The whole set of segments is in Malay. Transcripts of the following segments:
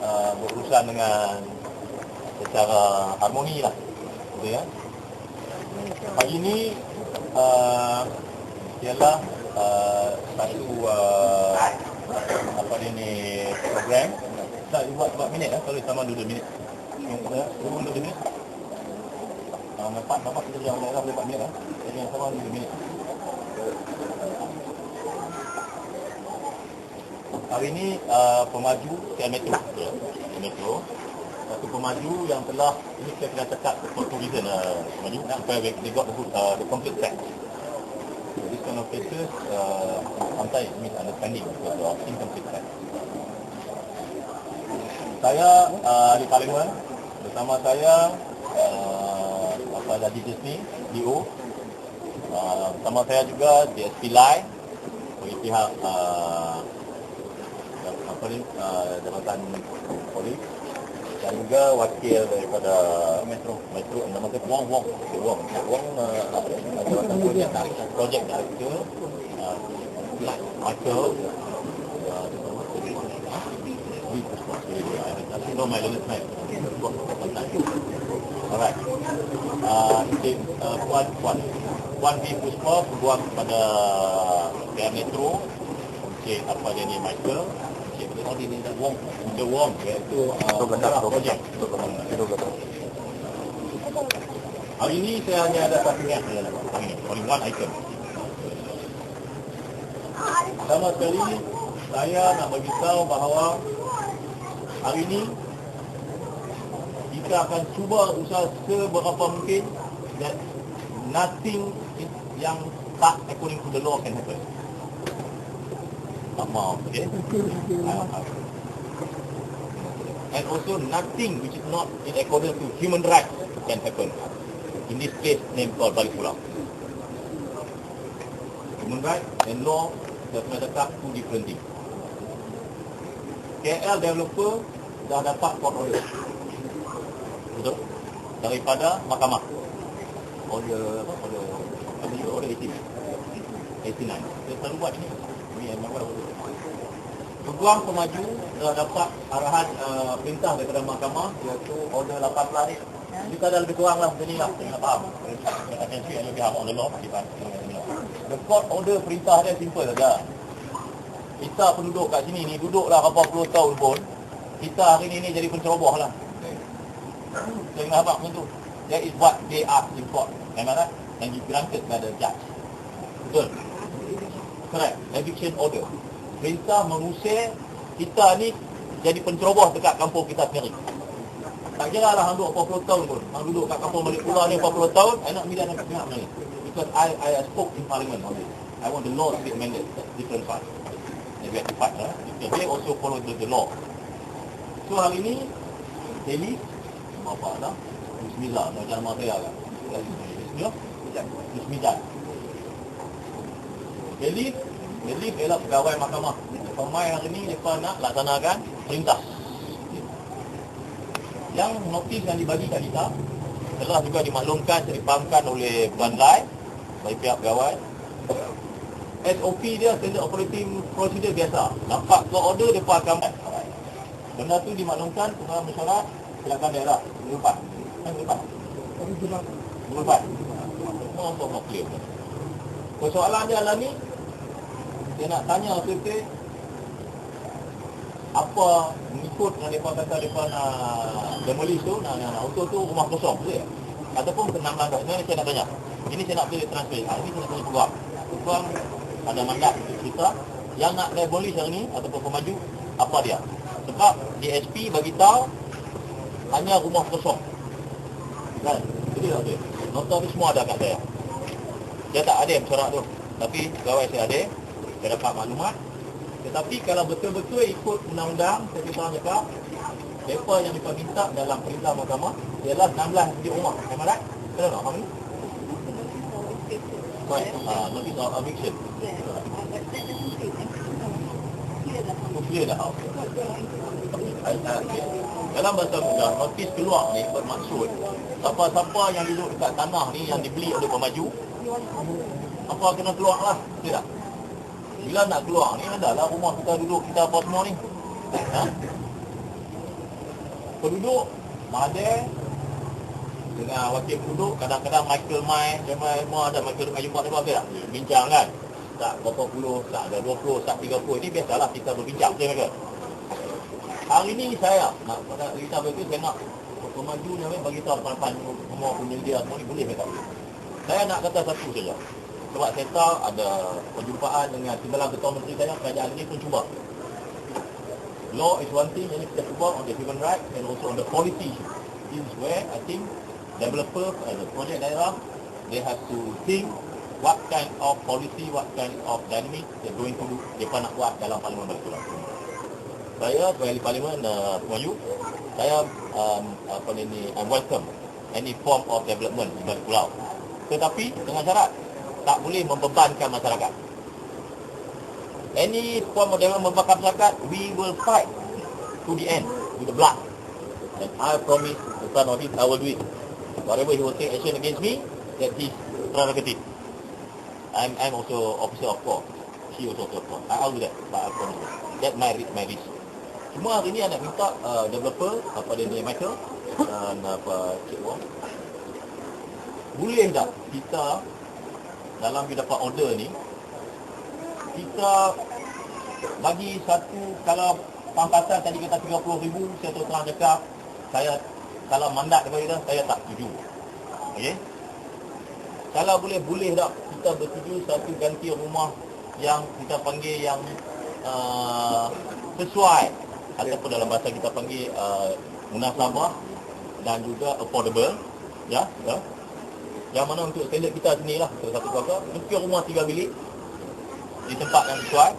uh, berurusan dengan secara harmoni lah. Gitu ya. Hari ini uh, ialah uh, satu uh, apa dia ni program. Tak buat buat minit lah kalau sama dulu minit. Turun dulu minit. Uh, Bapak, bapak kita jangan daerah boleh 4 minit lah. Jadi yang sama dulu minit. Hari ini uh, pemaju KL Metro. Ya, Metro. Satu pemaju yang telah, ini saya kena cakap for two reason uh, pemaju, sampai they got the, uh, the complete set. So this kind of cases, uh, sometimes misunderstanding because of incomplete set. Saya uh, di Parlimen, bersama saya uh, apa Dadi Disney, DO. Uh, bersama saya juga DSP Lai, bagi pihak uh, apa ni uh, jabatan polis dan juga wakil daripada metro. Metro nama dia Wong Wong. Okay, Wong Wong uh, apa ni uh, jabatan projek projek director uh, Michael my alright. Uh, uh, Puan Puan. Puan B. Puspa peguam kepada PR Metro. Encik apa dia ni Michael Encik Budi ni Wong The Wong iaitu uh, pengarah projek Hari ini saya hanya ada satu niat saja only one item. Pertama sekali, saya nak beritahu bahawa hari ini kita akan cuba usaha seberapa mungkin that nothing yang tak according to the law can happen. Tak mau, okay? And also nothing which is not in accordance to human rights can happen. In this case, name called Balik Pulau. Human rights and law dah pernah cakap two different things. KL developer dah dapat court order. Betul? Daripada mahkamah. Order apa? Order dia? Order 18. 89. Kita selalu buat ini. Ini yang mana Peguam pemaju dah dapat arahan uh, perintah daripada mahkamah iaitu order 18 ni. Kita dah lebih kurang lah macam ni lah. Saya nak faham. Saya kata yang lebih hafal on the court order perintah dia simple saja. Kita penduduk kat sini ni duduklah berapa puluh tahun pun kita hari ni, ni jadi penceroboh lah. Saya ingat abang macam tu. That is what they ask in court. Memang tak? And you granted by the judge. Betul? Correct. Eviction order. Perintah mengusir kita ni jadi penceroboh dekat kampung kita sendiri. Tak kira lah hang duduk 40 tahun pun. Hang duduk kat kampung Malik Pulau ni 40 tahun, I nak milian nak tengok ni. Because I I spoke in parliament on this. I want the law to be amended. That's different part. And we have to lah. Because they also follow the, the law. So hari ni, Delhi, apa dah? Bismillah, macam nama saya kan. Bismillah. Bismillah. Delhi, Delhi ialah pegawai mahkamah. Pemain hari ni, mereka nak laksanakan perintah yang notis yang dibagi kat kita telah juga dimaklumkan dipahamkan oleh Puan Lai bagi pihak pegawai SOP dia standard operating procedure biasa dapat ke order dia akan benda tu dimaklumkan pengarah mesyuarat silakan daerah kan depan minggu depan semua untuk mau clear persoalan dia lah ni dia nak tanya OTT apa mengikut yang mereka kata mereka nak demolish tu nak, nak, nak untuk tu rumah kosong ya? ataupun kenang langkah ini saya nak tanya. Ini saya nak pilih transfer. Ini saya nak tanya peguam. Peguam ada mandat untuk kita yang nak demolish yang ni ataupun pemaju apa dia? Sebab DSP bagi tahu hanya rumah kosong. Kan? Jadi betul nota tu semua ada kat saya. Saya tak ada mesyuarat tu. Tapi pegawai saya ada saya dapat maklumat tetapi kalau betul-betul ikut undang-undang, saya kita cakap, mereka yang mereka minta dalam perintah mahkamah ialah 16 di rumah. Memang tak? Betul tak? Faham ni? Baik. Ah, notice of eviction. Oh, clear dah. Dalam bahasa mudah, notis keluar ni bermaksud siapa-siapa yang duduk dekat tanah ni yang dibeli oleh pemaju, apa kena keluar lah. Betul tak? Bila nak keluar ni adalah rumah kita duduk kita apa semua ni. Ha? penduduk Mahathir dengan wakil penduduk kadang-kadang Michael Mai Jamal Elma dan Michael Mai jumpa dekat tak? Bincang kan? Tak berapa puluh tak ada 20 tak 30 ini biasalah kita berbincang betul mereka. Hari ni saya nak pada kita begitu saya nak pemaju ni bagi tahu depan-depan semua penyedia semua ni boleh ke tak? Boleh saya nak kata satu saja sebab saya tahu ada perjumpaan dengan sembilan ketua menteri saya kerajaan ini pun cuba law is one thing yang kita cuba on the human right and also on the policy. This is where I think developer and the project daerah they have to think what kind of policy, what kind of dynamic they're going to do, mereka nak buat dalam parlimen pulau. Saya sebagai ahli parlimen uh, Melayu, saya um, apa ni, I welcome any form of development di pulau. Tetapi dengan syarat tak boleh membebankan masyarakat. Any form of membebankan masyarakat, we will fight to the end with the blood. And I promise in front of him, I will do it. Whatever he will take action against me, that his prerogative. I'm I'm also officer of court. She also officer of court. I, I'll do that. But I promise you. That my my risk. Cuma hari ni nak minta uh, developer apa dia ni Michael dan apa Cik Wong boleh tak kita dalam kita dapat order ni kita bagi satu kalau pangkasan tadi kata 30 ribu saya terus terang cakap saya kalau mandat daripada kita saya tak setuju. Okey? Kalau boleh boleh tak kita bersetuju satu ganti rumah yang kita panggil yang uh, sesuai ataupun dalam bahasa kita panggil uh, munasabah dan juga affordable ya ya yang mana untuk standard kita sini lah satu keluarga mungkin rumah tiga bilik di tempat yang sesuai.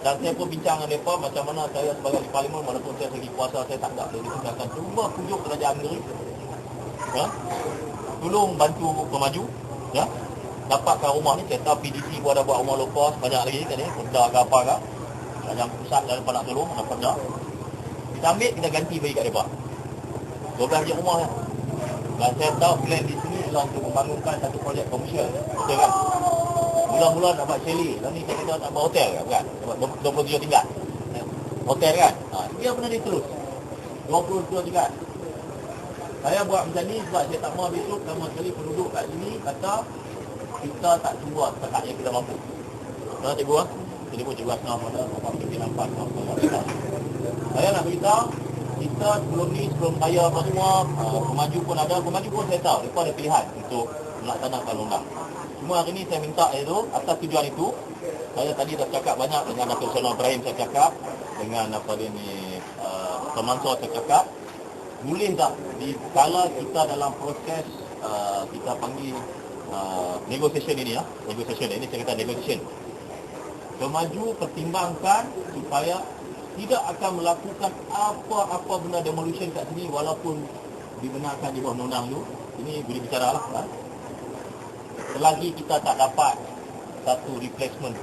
Dan saya pun bincang dengan mereka macam mana saya sebagai parlimen walaupun saya segi kuasa saya tak ada boleh disediakan cuma pujuk kerajaan negeri ya. Tolong bantu pemaju ya. Dapatkan rumah ni saya tahu PDC pun ada buat rumah lepas banyak lagi kan ni perda ke apa ke. Yang pusat dan nak tolong ada perda kita ambil kita ganti bagi kat mereka. 12 je rumah ya. dan saya tahu plan di sini adalah untuk membangunkan satu projek komersial betul kan? Mula-mula nak buat chalet dan ni kata nak buat hotel kan? Bukan 27 tingkat. Hotel kan? Ha, dia pernah diterus. 27 tingkat. Saya buat macam ni sebab saya tak mahu besok sama sekali penduduk kat sini kata kita tak cuba setakat yang kita mampu. Tuan cikgu ah. Jadi pun cikgu asnaf mana apa kita nampak Saya nak beritahu kita sebelum ni sebelum saya apa semua pemaju pun ada pemaju pun saya tahu. Mereka ada pilihan untuk melaksanakan undang. Cuma hari ni saya minta itu atas tujuan itu saya tadi dah cakap banyak dengan Datuk Seri Ibrahim saya cakap dengan apa dia ni uh, Pemansor saya cakap boleh tak di kala kita dalam proses uh, kita panggil uh, negotiation ini ya negotiation ini kata negotiation. Pemaju pertimbangkan supaya tidak akan melakukan apa-apa benda demolition kat sini walaupun dibenarkan di bawah undang-undang tu. Ini boleh bicara lah. Ha? Selagi kita tak dapat satu replacement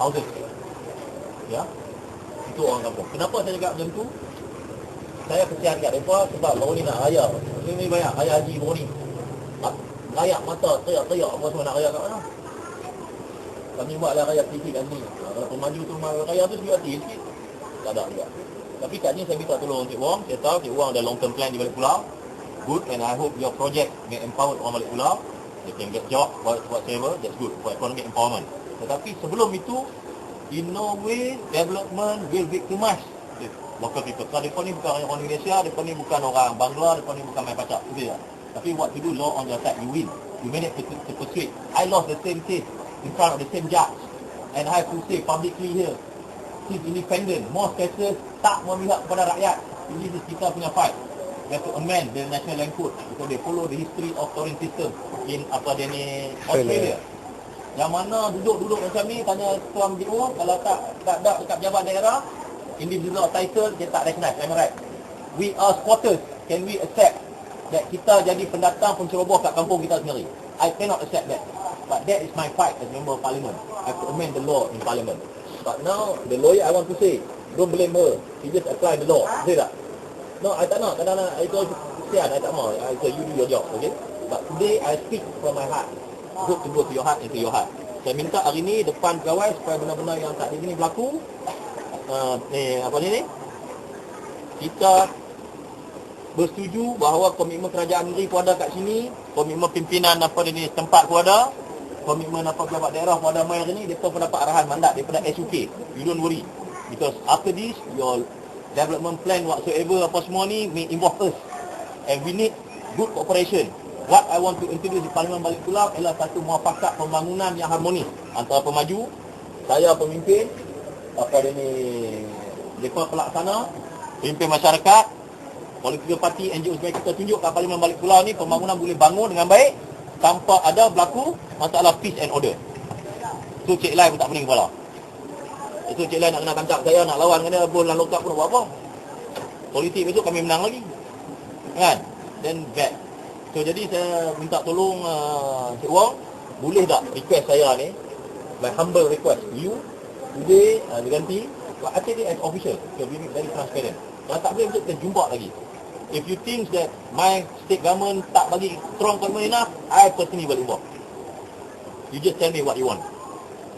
houses. Ya. Itu orang kampung. Kenapa saya cakap macam tu? Saya kesian kat mereka sebab baru ni nak raya. Ini banyak raya haji baru ni. Raya mata, teriak-teriak apa semua nak raya kat mana. Kami buatlah raya sikit kat sini. Kalau pemaju tu raya tu juga sikit tak ada juga. Tapi kat ni saya minta tolong Cik Wong. Saya tahu Cik Wong ada long term plan di balik pulau. Good and I hope your project may empower orang balik pulau. They can get job, whatever, that's good for economic empowerment. Tetapi sebelum itu, in no way development will victimize the local people. Kalau mereka ni bukan orang Indonesia, mereka ni bukan orang Bangla, mereka ni bukan main pacak. Itu ya. Tapi what to do, law on your side, you win. You manage to, to persuade. I lost the same case in front of the same judge. And I have to say publicly here, justice independent. Most cases tak memihak kepada rakyat. Ini is kita punya fight. We have to amend the national land code because they follow the history of touring system in apa dia ni Australia. Yang mana duduk-duduk macam ni tanya tuan BO kalau tak tak ada dekat pejabat daerah individual title dia tak recognize. Am I right? We are squatters. Can we accept that kita jadi pendatang penceroboh kat kampung kita sendiri? I cannot accept that. But that is my fight as member of parliament. I have to amend the law in parliament. But now, the lawyer I want to say, don't blame her. He just apply the law. Say that. No, I tak nak. Kadang-kadang, I told Sian, I tak mau. I say, you do your job, okay? But today, I speak from my heart. Hope to go to your heart and to your heart. Saya minta hari ni depan pegawai supaya benda-benda yang tak di sini berlaku. Uh, ni, apa ni ni? Kita bersetuju bahawa komitmen kerajaan negeri pun ada kat sini, komitmen pimpinan apa ni tempat pun ada, komitmen apa pejabat daerah pun ada main ni, mereka pun dapat arahan mandat daripada SUK. You don't worry. Because after this, your development plan whatsoever apa semua ni may involve us. And we need good cooperation. What I want to introduce di Parlimen Balik Pulau ialah satu muafakat pembangunan yang harmonis antara pemaju, saya pemimpin, apa dia ni, mereka pelaksana, pemimpin masyarakat, political party, NGO sebagai kita tunjuk kat Parlimen Balik Pulau ni pembangunan boleh bangun dengan baik tanpa ada berlaku masalah peace and order. Tu Cik Lai pun tak pening kepala. Itu Cik Lai nak kena tangkap saya, nak lawan dia, pun dalam lokap pun buat apa. Politik besok kami menang lagi. Kan? Then bad. So jadi saya minta tolong uh, Cik Wong, boleh tak request saya ni, my humble request you, today uh, diganti, but I take as official, so be very transparent. Kalau tak boleh, kita jumpa lagi. If you think that my state government tak bagi strong commitment enough, I personally will involve. You just tell me what you want.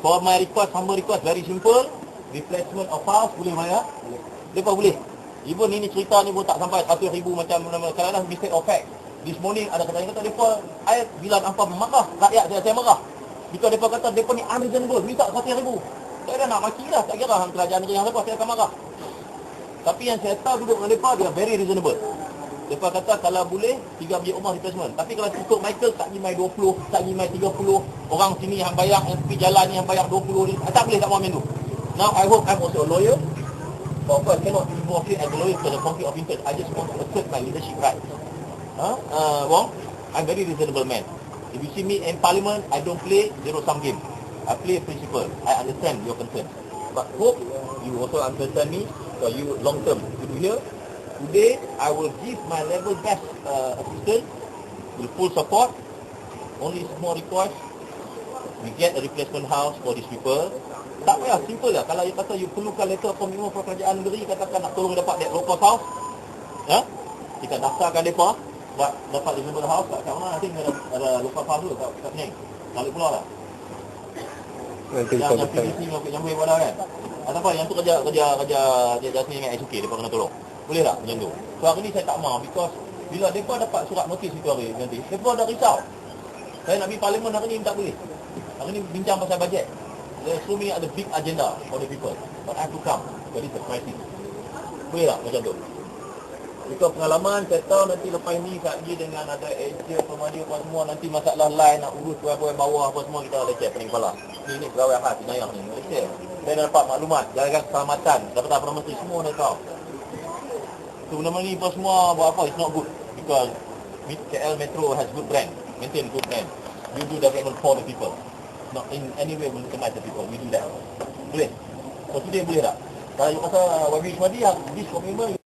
For my request, humble request, very simple. Replacement of house, boleh bayar? Mereka boleh. Even ini cerita ni pun tak sampai 100 ribu macam kadang-kadang mistake of fact. This morning ada kata kata mereka, I bila nampak marah, rakyat saya, saya marah. Jika mereka kata mereka ni unreasonable, minta 100 ribu. Saya dah nak maki lah, tak kira kerajaan negeri yang apa, saya akan marah. Tapi yang saya tahu duduk dengan mereka, dia very reasonable. Mereka kata kalau boleh, 3 bilik rumah replacement. Tapi kalau cukup Michael, tak pergi mai 20, tak pergi mai 30. Orang sini yang bayar, yang tepi jalan ni yang bayar 20 ni. Tak boleh tak mau macam tu. Now I hope I'm also a lawyer. But of course, cannot be involved as a lawyer because of conflict of interest. I just want to assert my leadership right. Huh? Uh, Wong, I'm very reasonable man. If you see me in parliament, I don't play zero-sum game. I play principle. I understand your concern. But hope you also understand me for you long term. You do here. Today, I will give my level best uh, assistance with full support. Only small request. We get a replacement house for these people. Tak payah, simple lah. Kalau you kata you perlukan letter komitmen kerajaan negeri, katakan nak tolong dapat that local house. Ya? Kita daftarkan mereka. Buat dapat reasonable house kat kat mana nanti ada, ada local house tu kat, kat Penang. Balik pulau lah. Nanti Yang, yang. PVC dengan Bukit Jambu pada kan. Atau apa yang tu kerja kerja kerja dia jasmine dengan SUK depa kena tolong. Boleh tak macam tu? So hari ni saya tak mau because bila depa dapat surat notis itu hari nanti, depa dah risau. Saya nak pergi parlimen hari ni tak boleh. Hari ni bincang pasal bajet. There's so many other big agenda for the people. But I have to come. Because it's a crisis. Boleh tak macam tu? Jika pengalaman, saya tahu nanti lepas ni kat dia dengan ada agent, pemaju apa semua, nanti masalah lain nak urus pegawai bawah apa semua, kita ada cek pening kepala. Ni, ni pegawai khas, Inayah ni. Saya dah dapat maklumat, jaga keselamatan, dapat apa semua dah tahu. So benda ni apa semua buat apa, it's not good. Because KL Metro has good brand, maintain good brand. You do development for the people. Not in any way victimize the people, we do that. Boleh? So today boleh tak? Kalau you rasa YB Ismadi, this commitment,